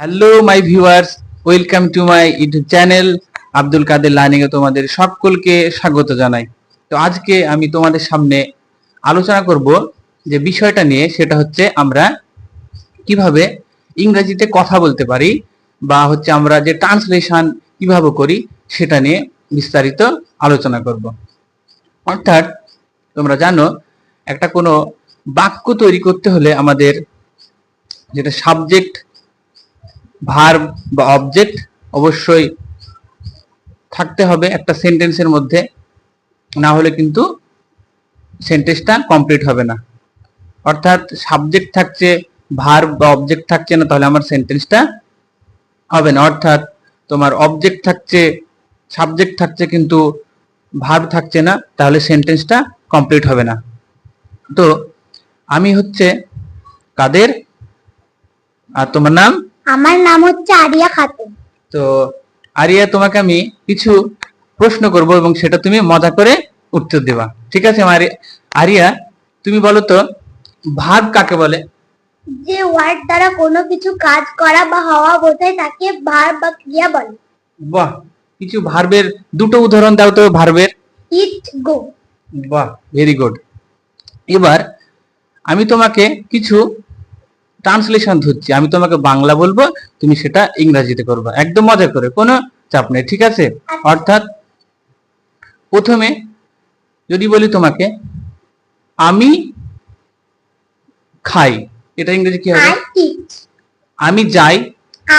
Hello my viewers welcome to my YouTube channel Abdul Kader learning এ তোমাদের সকলকে স্বাগত জানাই। তো আজকে আমি তোমাদের সামনে আলোচনা করব যে বিষয়টা নিয়ে, সেটা হচ্ছে আমরা কীভাবে ইংরেজিতে কথা বলতে পারি বা হচ্ছে আমরা যে ট্রান্সলেশন কীভাবে করি, সেটা নিয়ে বিস্তারিত আলোচনা করব। অর্থাৎ, তোমরা জানো, একটা কোনো বাক্য তৈরি করতে হলে আমাদের যেটা সাবজেক্ট ভার্ব বা অবজেক্ট অবশ্যই থাকতে হবে একটা সেন্টেন্সের মধ্যে। না হলে কিন্তু সেন্টেন্সটা কমপ্লিট হবে না। অর্থাৎ সাবজেক্ট থাকছে ভার্ব বা অবজেক্ট থাকছে না, তাহলে আমার সেন্টেন্সটা হবে না। অর্থাৎ তোমার অবজেক্ট থাকছে সাবজেক্ট থাকছে কিন্তু ভার্ব থাকছে না, তাহলে সেন্টেন্সটা কমপ্লিট হবে না। তো আমি হচ্ছে কাদের? আর তোমার নাম? আমার নাম হচ্ছে আরিয়া খাতুন। তো আরিয়া তোমাকে আমি কিছু প্রশ্ন করব এবং সেটা তুমি মজা করে উত্তর দেবা। ঠিক আছে আরিয়া তুমি বলো তো ভার্ব কাকে বলে? যে ওয়ার্ড দ্বারা কোনো কিছু কাজ করা বা হওয়া বোঝায় তাকে ভার বা ক্রিয়া বলে। বাহ কিছু ভার্বের দুটো উদাহরণ দাও তো ভার্বের। ইট গো বাহ ভেরি গুড এবার আমি তোমাকে কিছু ট্রান্সলেশন ধরছি আমি তোমাকে বাংলা বলব তুমি সেটা ইংরেজিতে করবে। একদম মজা করে কোনো চাপ নেই ঠিক আছে? অর্থাৎ প্রথমে যদি বলি তোমাকে আমি খাই এটা ইংরেজি কি হবে? আমি যাই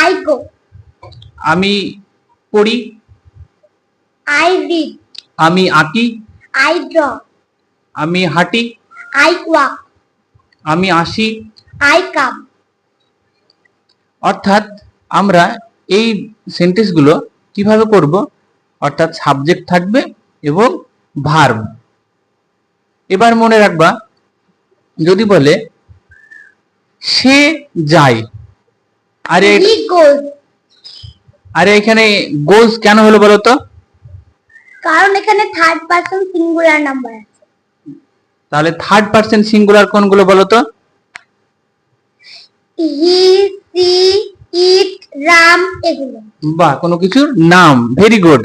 আই গো আমি পড়ি আই রিড আমি আঁকি আই ড্র আমি হাঁটি আই ওয়াক আমি আসি আই কাম অর্থাৎ আমরা এই সেন্টেন্সগুলো কীভাবে করব? অর্থাৎ সাবজেক্ট থাকবে এবং ভার্ব এবার মনে রাখবা যদি বলে সে যায়। আরে আরে এখানে গোজ কেন হলো বলো তো কারণ এখানে থার্ড পারসন সিঙ্গুলার নাম্বার আছে। তাহলে থার্ড পার্সন সিঙ্গুলার কোনগুলো বলো তো হি সি ইট রাম এগুলো। বা কোনো কিছুর নাম। ভেরি গুড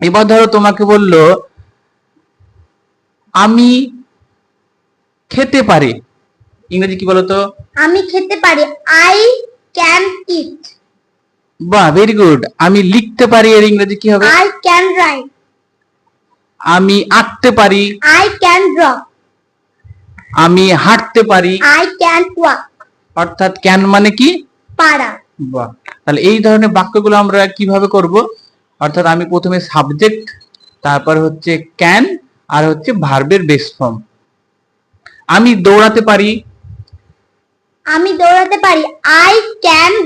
এবার ধরো তোমাকে বলল আমি খেতে পারি। ইংরেজি কি বলতো? আমি খেতে পারি। আই ক্যান ইট বাহ ভেরি গুড আমি লিখতে পারি এর ইংরেজি কি হবে? আই ক্যান রাইট আমি আঁকতে পারি। আই ক্যান ড্র আমি হাঁটতে পারি। আই ক্যান ওয়াক অর্থাৎ ক্যান মানে কি? পারা বাহ তাহলে এই ধরনের বাক্যগুলো আমরা কীভাবে করব? অর্থাৎ আমি প্রথমে সাবজেক্ট তারপর হচ্ছে ক্যান আর হচ্ছে ভার্বের বেস ফর্ম আমি দৌড়াতে পারি। আমি দৌড়াতে পারি। I can